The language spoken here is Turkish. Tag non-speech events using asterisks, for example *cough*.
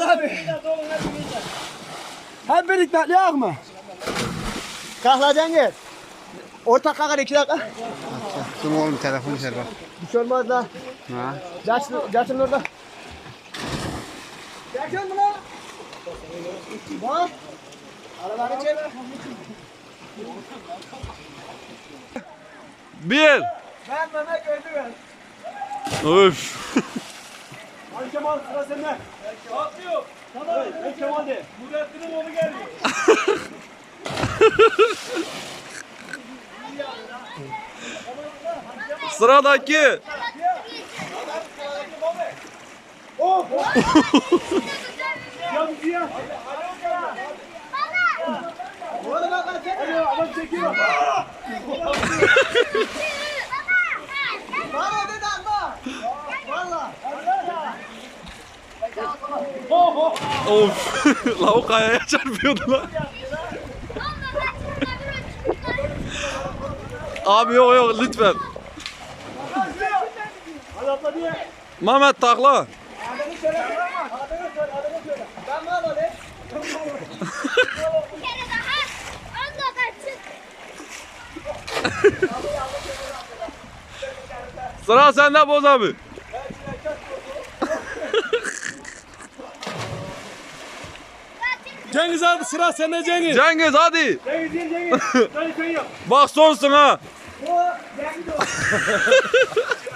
Abi. Hep birlikte atlayak mı? Kalk Cengiz. Ortak kalkar iki dakika. Dur oğlum telefon içer bak. Bir şey olmaz da. Ha. Geçsin, geçsin orada. Mi lan? Bak. Arabanı çevir. Bir. Ben Mehmet Öldüren. Öf. *laughs* Kemal sıra sende. Atlıyor. Tamam. Ben Kemal de. Nurettin'in oğlu geliyor. Sıradaki. Oh. Ya bir ya. Oğlum bak lan sen. Hadi adam çekiyor. Bana Of. *laughs* Lavuk ayağına çarpıyordu lan. Abi yok yok lütfen. Mehmet takla. *laughs* Sıra sende Boz abi. Cengiz abi sıra sende Cengiz. Cengiz hadi. Cengiz Cengiz Cengiz. *laughs* Hadi sen yap. Bak sonsun ha. O Cengiz. *laughs*